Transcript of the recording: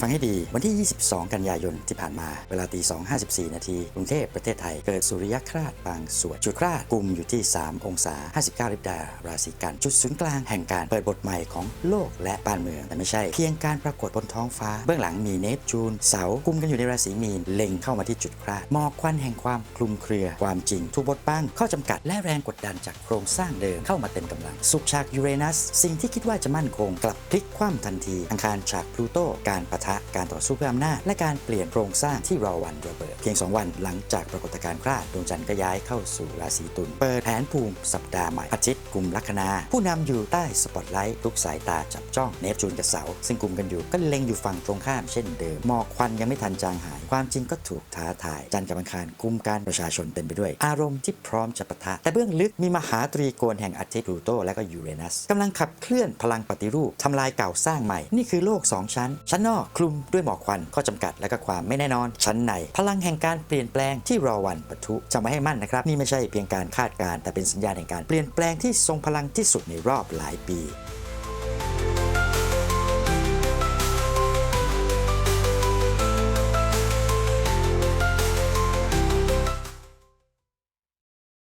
ฟังให้ดีวันที่ 22 กันยายนที่ผ่านมาเวลาตี2.54 นาทีกรุงเทพประเทศไทย เกิดสุริยคราสบางส่วนจุดคราสกลุ่มอยู่ที่ 3 องศา 59ลิบดาราศีกัน จุดศูนย์กลางแห่งการเปิดบทใหม่ของโลกและบ้านเมือง แต่ไม่ใช่เพียงการปรากฏบนท้องฟ้า เบื้องหลังมีเนปจูน เสาร์กุมกันอยู่ในราศีมีนเล็งเข้ามาที่จุดคราสหมอกควันแห่งความคลุมเครือ ความจริงถูกบดบังข้อจำกัดและแรงกดดันจากโครงสร้างเดิมเข้ามาเต็มกำลัง สุขฉากยูเรนัส สิ่งที่คิดว่าจะมั่นคงกลับพลิกคว่ำทันทีอังคารฉากพลูโตการปะทะ การต่อสู้เพื่ออำนาจ และการเปลี่ยนโครงสร้างที่รอวันระเบิด พียง 2 วันหลังจากปรากฏการณ์คราดดวงจันทร์ก็ย้ายเข้าสู่ราศีตุลเปิดแผนภูมิสัปดาห์ใหม่อาทิตย์กลุ่มลัคนา ผู้นำอยู่ใต้สปอตไลท์ทุกสายตาจับจ้องเนปจูนกับเสาซึ่งกลุ่มกันอยู่ก็เล็งอยู่ฝั่งตรงข้ามเช่นเดิมหมอกควันยังไม่ทันจางหาย ความจริงก็ถูกท้าทาย จันทร์กับอังคารกลุ่มกันประชาชนเต็มไปด้วย อารมณ์ที่พร้อมจะปะทะ แต่เบื้องลึกมีมหาตรีโกณแห่งอาทิตย์พลูโตและก็ยูเรนัสกำลังขับเคลื่อนพลังปฏิรูปทำลายเก่าสร้างใหม่นี่คือโลก 2 ชั้น ชั้นนอกคลุมด้วยหมอกควันข้อจำกัดและก็ความไม่แน่นอน ชั้นในพลังแห่งการเปลี่ยนแปลงที่รอวันปะทุจำไว้ให้มั่นนะครับ นี่ไม่ใช่เพียงการคาดการณ์แต่เป็นสัญญาณแห่งการเปลี่ยนแปลงที่ทรงพลังที่สุดในรอบหลายปี